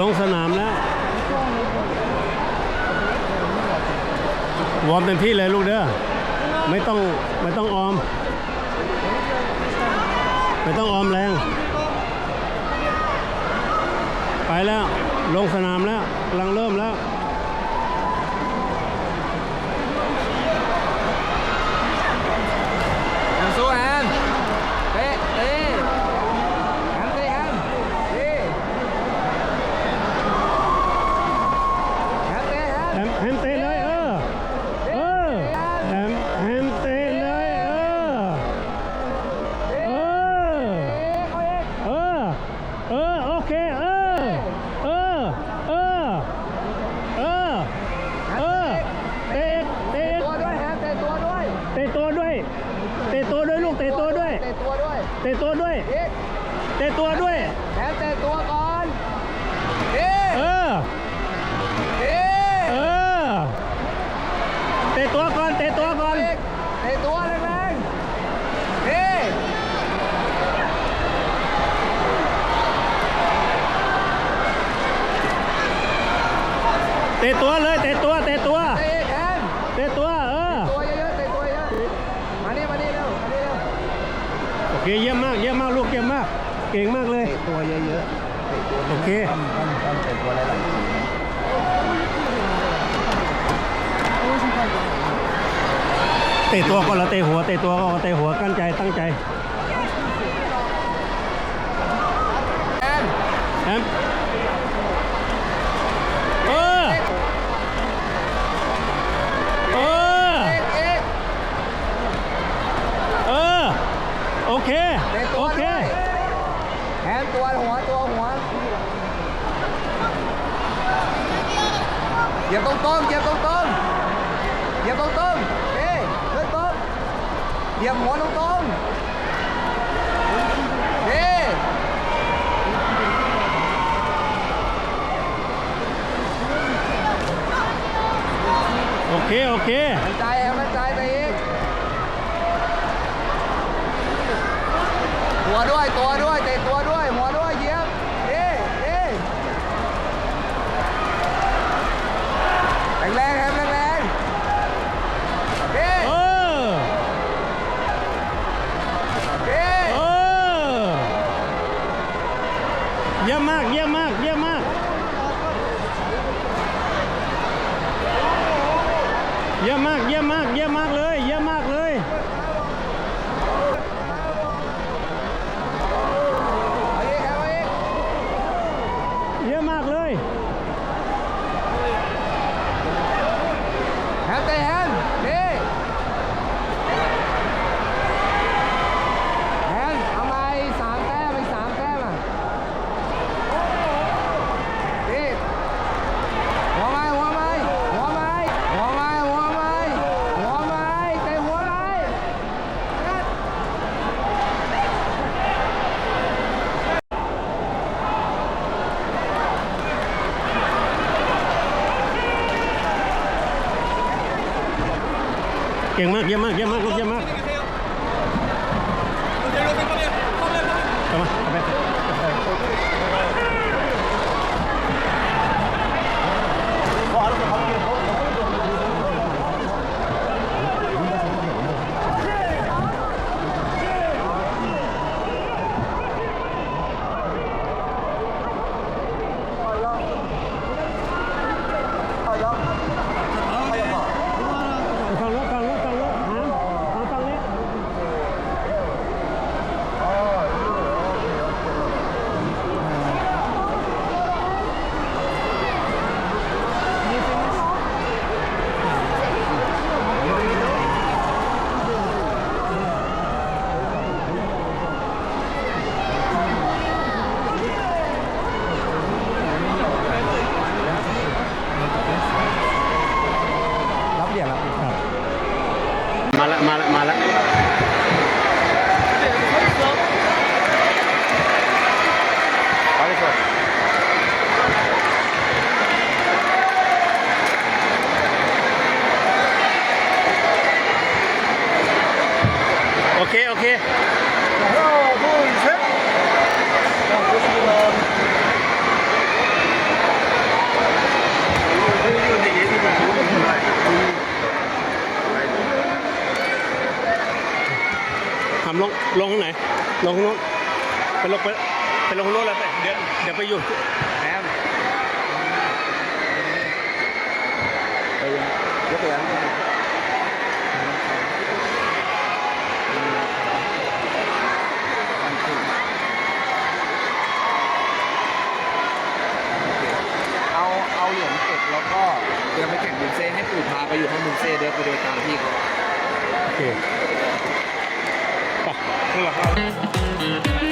ลงสนามแล้ววอร์มเต็มที่เลยลูกเด้อไม่ต้องไม่ต้องออม ไม่ต้องออมแรง ไปแล้ว ลงสนามแล้วกำลังเริ่มแล้ว แอนสู้แอนเตะเตะแอนเตะแอนเตะแอนเตะแอน แฮมแฮมเตะเลยเออ เออแฮมแฮมเตะเลยเออ เออ เออ เออ โอเค เออ เออ เออ เออ เออ เตะเตะ ตัวด้วยแอนเตะตัวด้วย เตะตัวด้วย เตะตัวด้วยลูก เตะตัวด้วย เตะตัวด้วย เตะตัวด้วย อีกเตะตัวด้วยแอนเตะตัวก่อนเอ๊เออเอ๊เออ เตะตัวก่อน เตะตัวก่อน อีกเตะตัวแรงๆเอ๊เตะตัวเล เคเยี่ยมมากเยี่ยมมากลูกเยี่ยมมาก เก่งมากเลย เตะตัวเยอะๆเตะตัวโอเคต้องต้องต้องเตะตัวหลายๆทีเตะตัวก่อนแล้วเตะหัวเตะตัวก็เตะหัวกั้นใจตั้งใจแอนแฮมเออ เออ เอกเอก เออ โอเค เตะตั โอ ว เค ด้วย แอนตัวหัวตัวหัวเหยียบตรงๆเหยียบตรงๆเหยียบตรงๆเอ้ยขึ้นตรงเหยียบหัวตรงๆเอ้ย โอเค โอเค มั่นใจเอามั่นใจไปอีกหัวด้วยตัวด้วยเตะตัวด้วยหัวด้วยเหยียบเอ้ยเอ้ยแรงๆครับแรงๆเอ้ย เออ เอ้ย เออ เยี่ยมมาก เยี่ยมมาก เยี่ยมมาก เยี่ยมมาก เยี่ยมมาก เยี่ยมมากเลย เยี่ยมมากเลย เอาอีกครับเอาอีก เยี่ยมมากเลย แฮมเตะแฮมนี่แฮมเอามาอีกสามแต้มอีกสามแต้มอะนี่หัวไม้หัวไม้หัวไม้หัวไม้หัวไม้หัวไม้เตะหัวไม้งัด เก่งมากเยี่ยมมากเยี่ยมมากลูกเยี่ยมมากเข้ามาเอาไป ทำลงลงข้างไหน ลงข้างนู้นไปลงไปไปลงรถแล้นวไปเดี๋ยวเดี๋ยวไปอยู่แอมไปยังยกตัวอย่าง แล้วก็เดินไปแข่งมุนเซ่ให้ปู่พาไปอยู่ห้องมุนเซ่เดินไปโดยตามพี่เขาโอเคไปข้างหลับ